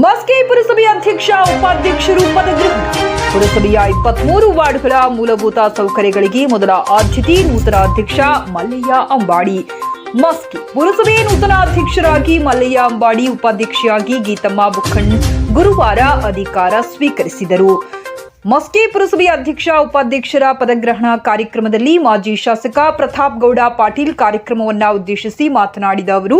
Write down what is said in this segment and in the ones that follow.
ಮಸ್ಕಿ ಪುರಸಭೆಯ ಅಧ್ಯಕ್ಷ ಉಪಾಧ್ಯಕ್ಷರು ಪದಗ್ರಹಣ ಪುರಸಭೆಯ ಇಪ್ಪತ್ಮೂರು ವಾರ್ಡ್ಗಳ ಮೂಲಭೂತ ಸೌಕರ್ಯಗಳಿಗೆ ಮೊದಲ ಆದ್ಯತೆ ನೂತನ ಅಧ್ಯಕ್ಷ ಮಲ್ಲಯ್ಯ ಅಂಬಾಡಿ. ಮಸ್ಕಿ ಪುರಸಭೆಯ ನೂತನ ಅಧ್ಯಕ್ಷರಾಗಿ ಮಲ್ಲಯ್ಯ ಅಂಬಾಡಿ, ಉಪಾಧ್ಯಕ್ಷೆಯಾಗಿ ಗೀತಮ್ಮ ಬುಖಂಡ್ ಗುರುವಾರ ಅಧಿಕಾರ ಸ್ವೀಕರಿಸಿದರು. ಮಸ್ಕಿ ಪುರಸಭೆಯ ಅಧ್ಯಕ್ಷ, ಉಪಾಧ್ಯಕ್ಷರ ಪದಗ್ರಹಣ ಕಾರ್ಯಕ್ರಮದಲ್ಲಿ ಮಾಜಿ ಶಾಸಕ ಪ್ರತಾಪ್ ಗೌಡ ಪಾಟೀಲ್ ಕಾರ್ಯಕ್ರಮವನ್ನ ಉದ್ದೇಶಿಸಿ ಮಾತನಾಡಿದ ಅವರು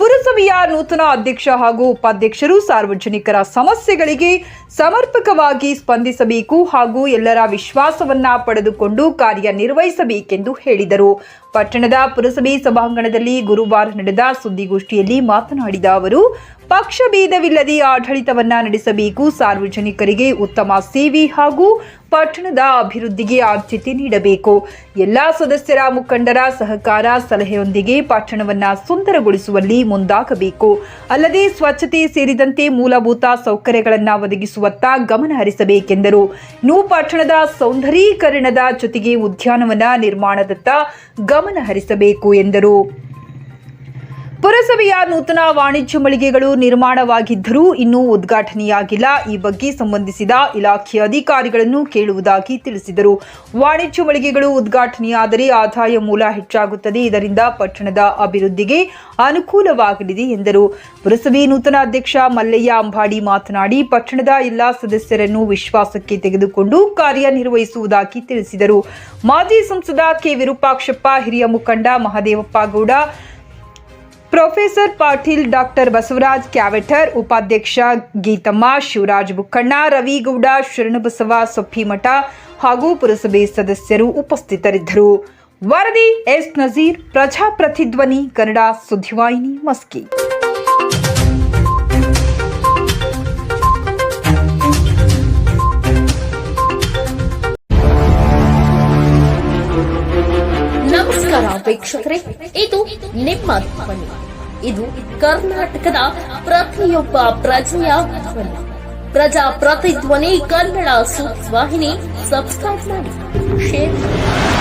ಪುರಸಭೆಯ ನೂತನ ಅಧ್ಯಕ್ಷ ಹಾಗೂ ಉಪಾಧ್ಯಕ್ಷರು ಸಾರ್ವಜನಿಕರ ಸಮಸ್ಯೆಗಳಿಗೆ ಸಮರ್ಪಕವಾಗಿ ಸ್ಪಂದಿಸಬೇಕು ಹಾಗೂ ಎಲ್ಲರ ವಿಶ್ವಾಸವನ್ನ ಪಡೆದುಕೊಂಡು ಕಾರ್ಯನಿರ್ವಹಿಸಬೇಕೆಂದು ಹೇಳಿದರು. ಪಟ್ಟಣದ ಪುರಸಭೆ ಸಭಾಂಗಣದಲ್ಲಿ ಗುರುವಾರ ನಡೆದ ಸುದ್ದಿಗೋಷ್ಠಿಯಲ್ಲಿ ಮಾತನಾಡಿದ ಅವರು ಪಕ್ಷಭೇದವಿಲ್ಲದೆ ಆಡಳಿತವನ್ನ ನಡೆಸಬೇಕು. ಸಾರ್ವಜನಿಕರಿಗೆ ಉತ್ತಮ ಸೇವೆ ಹಾಗೂ ಪಟ್ಟಣದ ಅಭಿವೃದ್ಧಿಗೆ ಆದ್ಯತೆ ನೀಡಬೇಕು. ಎಲ್ಲ ಸದಸ್ಯರ ಮುಖಂಡರ ಸಹಕಾರ, ಸಲಹೆಯೊಂದಿಗೆ ಪಟ್ಟಣವನ್ನ ಸುಂದರಗೊಳಿಸುವಲ್ಲಿ ಮುಂದಾಗಬೇಕು. ಅಲ್ಲದೆ ಸ್ವಚ್ಛತೆ ಸೇರಿದಂತೆ ಮೂಲಭೂತ ಸೌಕರ್ಯಗಳನ್ನು ಒದಗಿಸುವತ್ತ ಗಮನ ಹರಿಸಬೇಕೆಂದರು. ನೂ ಪಟ್ಟಣದ ಸೌಂದರೀಕರಣದ ಜೊತೆಗೆ ಉದ್ಯಾನವನ ನಿರ್ಮಾಣದತ್ತ ಗಮನ ಹರಿಸಬೇಕು ಎಂದರು. ಪುರಸಭೆಯ ನೂತನ ವಾಣಿಜ್ಯ ಮಳಿಗೆಗಳು ನಿರ್ಮಾಣವಾಗಿದ್ದರೂ ಇನ್ನೂ ಉದ್ಘಾಟನೆಯಾಗಿಲ್ಲ. ಈ ಬಗ್ಗೆ ಸಂಬಂಧಿಸಿದ ಇಲಾಖೆಯ ಅಧಿಕಾರಿಗಳನ್ನು ಕೇಳುವುದಾಗಿ ತಿಳಿಸಿದರು. ವಾಣಿಜ್ಯ ಮಳಿಗೆಗಳು ಉದ್ಘಾಟನೆಯಾದರೆ ಆದಾಯ ಮೂಲ ಹೆಚ್ಚಾಗುತ್ತದೆ. ಇದರಿಂದ ಪಟ್ಟಣದ ಅಭಿವೃದ್ಧಿಗೆ ಅನುಕೂಲವಾಗಲಿದೆ ಎಂದರು. ಪುರಸಭೆ ನೂತನ ಅಧ್ಯಕ್ಷ ಮಲ್ಲಯ್ಯ ಅಂಬಾಡಿ ಮಾತನಾಡಿ, ಪಟ್ಟಣದ ಎಲ್ಲಾ ಸದಸ್ಯರನ್ನು ವಿಶ್ವಾಸಕ್ಕೆ ತೆಗೆದುಕೊಂಡು ಕಾರ್ಯನಿರ್ವಹಿಸುವುದಾಗಿ ತಿಳಿಸಿದರು. ಮಾಜಿ ಸಂಸದ ಕೆ. ವಿರೂಪಾಕ್ಷಪ್ಪ, ಹಿರಿಯ ಮುಖಂಡ ಮಹದೇವಪ್ಪ ಗೌಡ ಪ್ರೊಫೆಸರ್ ಪಾಟೀಲ್ ಡಾಕ್ಟರ್ ಬಸವರಾಜ್ ಕ್ಯಾವೆಟರ್, ಉಪಾಧ್ಯಕ್ಷ ಗೀತಮ್ಮ, ಶಿವರಾಜ್ ಬುಕ್ಕಣ್ಣ, ರವಿಗೌಡ, ಶರಣಬಸವ, ಸೊಪ್ಪಿಮಠ ಹಾಗೂ ಪುರಸಭೆ ಸದಸ್ಯರು ಉಪಸ್ಥಿತರಿದ್ದರು. ವರದಿ ಎಸ್ ನಜೀರ್, ಪ್ರಜಾಪ್ರತಿಧ್ವನಿ, ಕನ್ನಡ ಸುದ್ದಿವಾಹಿನಿ, ಮಸ್ಕಿ. ವೀಕ್ಷಕರೇ ಇದು ನಿಮ್ಮ ಧ್ವನಿ. ಇದು ಕರ್ನಾಟಕದ ಪ್ರತಿಯೊಬ್ಬ ಪ್ರಜೆಯ ಧ್ವನಿ. ಪ್ರಜಾ ಪ್ರತಿಧ್ವನಿ ಕನ್ನಡ ಸುವಾಹಿನಿ ಸಬ್ಸ್ಕ್ರೈಬ್ ಮಾಡಿ ಶೇರ್ ಮಾಡಿ.